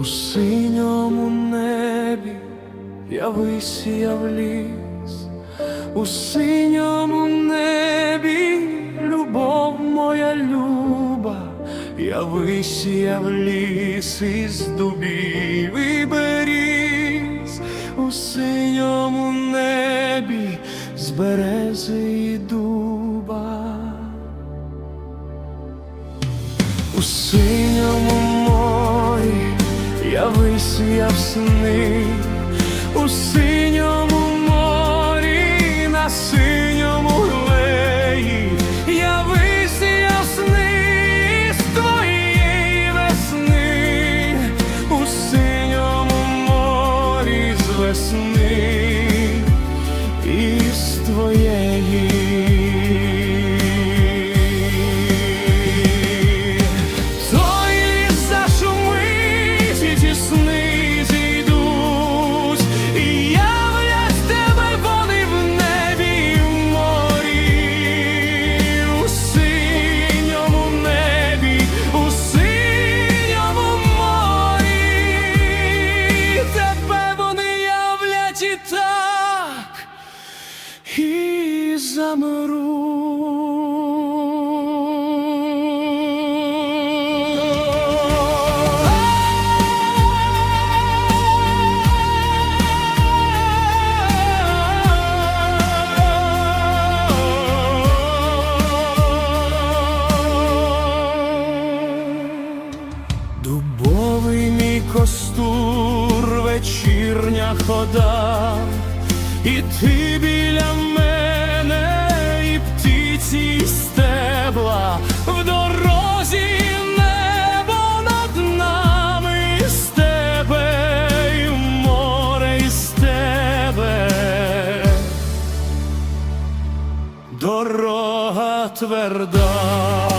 У синьому небі я висіяв ліс, у синьому небі любов моя люба, я висіяв ліс із дубів і беріз, у синьому небі з берези і дуба. У синьому висіяв сни, у синьому морі на синьому глеї. Я висіяв сни з твоєї весни, у синьому морі з весни. І з твоєї. І Дубовий мій костур, вечірня хода, і ти біля мене, тверда.